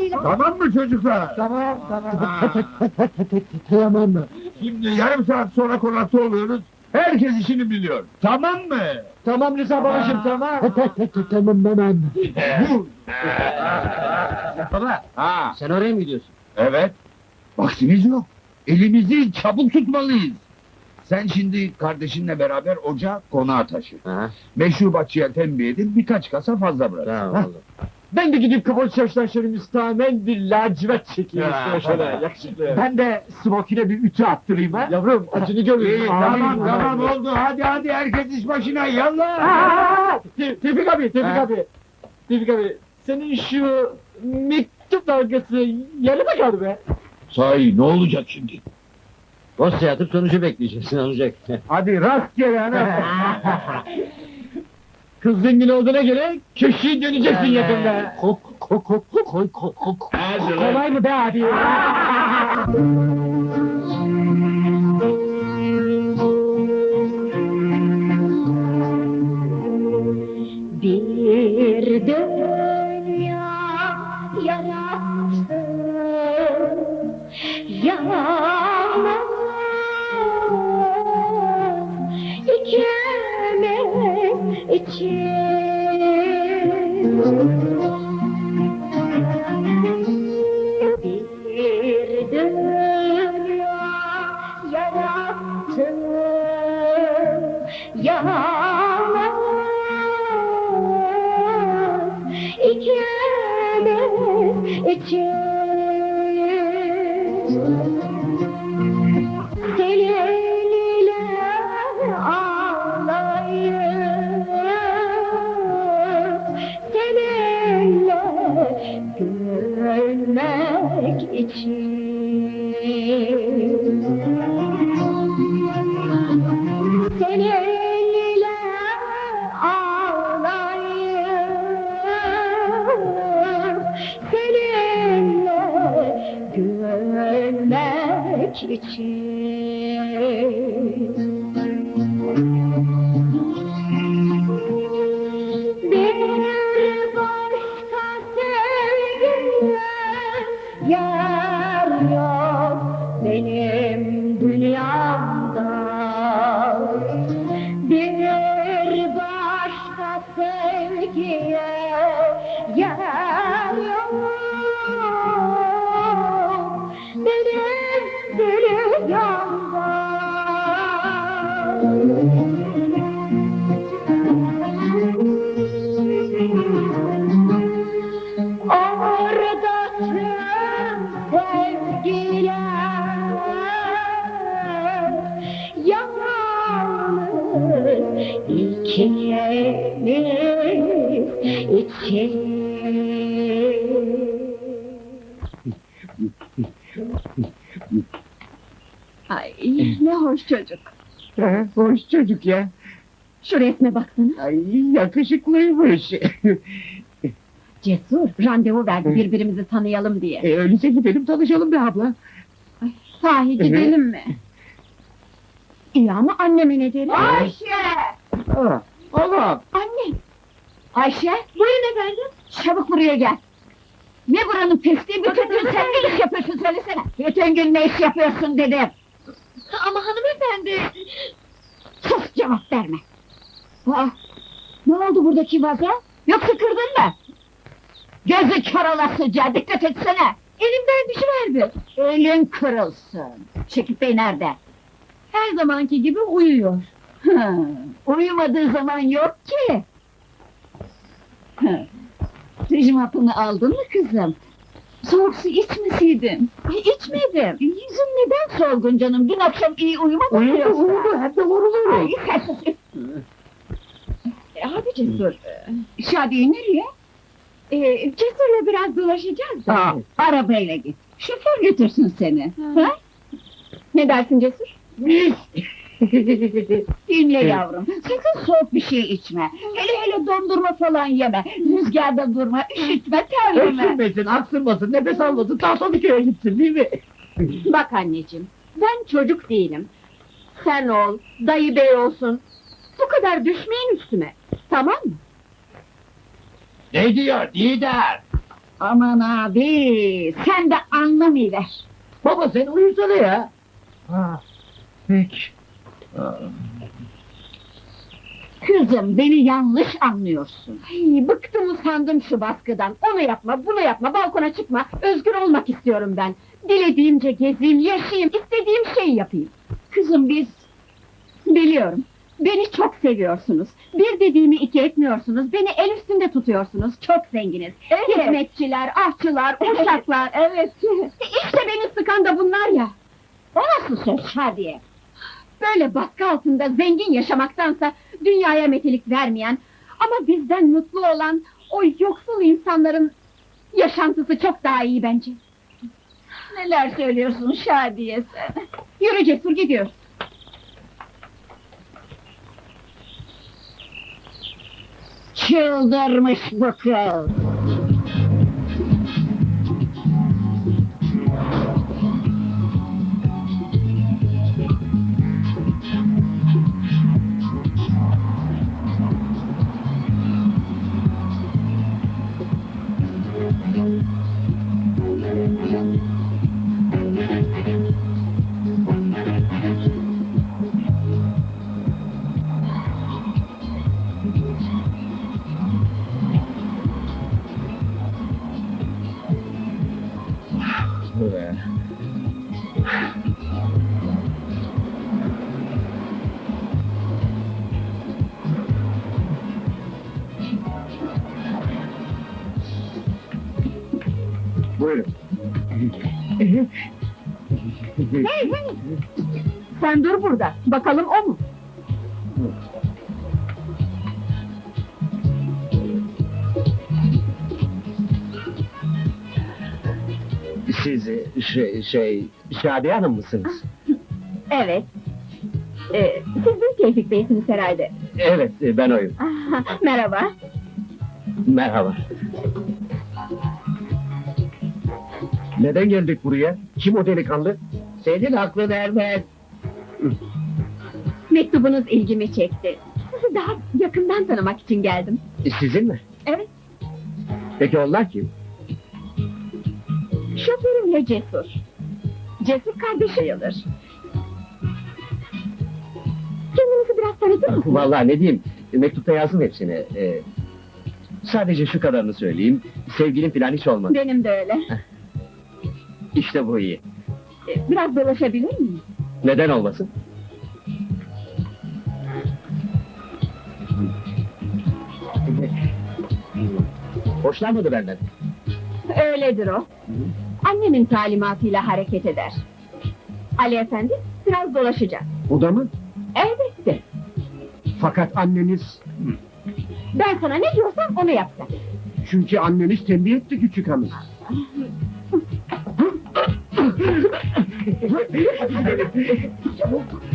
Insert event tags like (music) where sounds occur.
haliyle. Tamam mı çocuklar? Tamam tamam. Ha. Tamam mı? Şimdi yarım saat sonra konakta oluyoruz. Herkes işini biliyor. Tamam mı? Tamam Rıza babacığım tamam. (laughs) Tamam tamam. Bu. Baba Ha. sen oraya mı gidiyorsun? Evet. Vaktimiz yok. Elimizi çabuk tutmalıyız. Sen şimdi kardeşinle beraber ocağa konağa taşı. Ha, Meşrubatçıya tembih edip birkaç kasa fazla bırak. tamam Ha? oldu. Ben de gidip kapalı çarşıdan şöyle müstahmen bir lacivert çekeyim Ya. şöyle yakışıklı. Ben de smokine bir ütü attırayım ha. Yavrum acını görüyorum. İyi, tamam tamam oldu. Hadi hadi herkes iş başına yallah. Tevfik abi, Tevfik abi. Tevfik abi, senin şu mektup dalgası yarıda kaldı be. Sahi ne olacak şimdi? Dosya atıp sonucu bekleyeceksin olacak. Hadi rastgele ana. (laughs) Kız zengin olduğuna göre köşeyi döneceksin yakında. Kok kok kok kok kok kok lan. Kolay mı be abi? (laughs) Bir dünya yarattı Yalnız ikimiz için için. Seninle ağlayıp Seninle gülmek için için Ay ne hoş çocuk. Ha, Hoş çocuk ya. Şu resme baksana. Ay yakışıklıymış. Cesur randevu verdi birbirimizi tanıyalım diye. e, öyleyse gidelim tanışalım be abla. Sahi gidelim mi? İyi ama anneme ne derim? Ayşe! Ha, oğlum. Anne! Ayşe! Buyurun efendim. Çabuk buraya gel. Ne buranın pisliği bütün gün sen ne iş yapıyorsun söylesene. Bütün gün ne iş yapıyorsun dedim. Ama hanımefendi... Sus cevap verme. Aa, ne oldu buradaki vaza? Yoksa kırdın mı? Gözü kör olasıca dikkat etsene. Elimden düşüverdi. Elin kırılsın. Şekip Bey nerede? Her zamanki gibi uyuyor. Hı, uyumadığı zaman yok ki. Hapını aldın mı kızım? Soğuk su içmeseydin. Ay, içmedim. Yüzün neden solgun canım? Dün akşam iyi uyumadın mı Uyudu uyudu hem de vurulur. Ay, sen sus. E, Hadi Cesur. Şadiye nereye? E, Cesur'la biraz dolaşacağız da. Ha. Arabayla git. Şoför götürsün seni. Ha. Ne dersin Cesur? (laughs) Dinle yavrum. Sakın soğuk bir şey içme. Hele hele dondurma falan yeme. Rüzgarda durma, üşütme, terleme. Öksürmesin, aksırmasın, nefes almasın, Tahtalıköy'e gitsin değil mi? Bak anneciğim, ben çocuk değilim. Sen ol, dayı bey olsun. Bu kadar düşmeyin üstüme. Tamam mı? Ne diyor lider? Aman abi, sen de anlamayıver. Baba sen uyusana ya. Ha, peki. Kızım, beni yanlış anlıyorsun. Ay, bıktım usandım şu baskıdan. Onu yapma, bunu yapma, balkona çıkma. Özgür olmak istiyorum ben. Dilediğimce gezeyim, yaşayayım, istediğim şeyi yapayım. Kızım biz... Biliyorum, beni çok seviyorsunuz. Bir dediğimi iki etmiyorsunuz, beni el üstünde tutuyorsunuz. Çok zenginiz. Hizmetçiler, ahçılar, uşaklar, evet. İşte beni sıkan da bunlar ya. O nasıl söz Şadiye? Böyle baskı altında zengin yaşamaktansa dünyaya metelik vermeyen ama bizden mutlu olan o yoksul insanların yaşantısı çok daha iyi bence. Neler söylüyorsun Şadiye sen? Yürü Cesur gidiyoruz. Çıldırmış bu kız. Buyurun. Hey hey! Sen dur burada, bakalım o mu? Siz e, şey, şey Şadiye Hanım mısınız? Evet. Ee, siz de Tevfik Bey'siniz herhalde. Evet e, ben oyum. (laughs) Merhaba. Merhaba. Neden geldik buraya? Kim o delikanlı? Senin aklın ermez. Mektubunuz ilgimi çekti. Sizi daha yakından tanımak için geldim. E, Sizin mi? Evet. Peki onlar kim? Şoförümle Cesur. Cesur kardeşi sayılır. Kendinizi biraz tanıtır mısınız? Vallahi ne diyeyim, e, mektupta yazdım hepsini. E, sadece şu kadarını söyleyeyim, sevgilim falan hiç olmadı. Benim de öyle. İşte bu iyi. Ee, Biraz dolaşabilir miyim? Neden olmasın? Hoşlanmadı benden. Öyledir o. Annemin talimatıyla hareket eder. Ali Efendi biraz dolaşacak. O da mı? Elbette. Fakat anneniz... Ben sana ne diyorsam onu yap sen. Çünkü anneniz tembih etti küçük hanım. Je vais te montrer.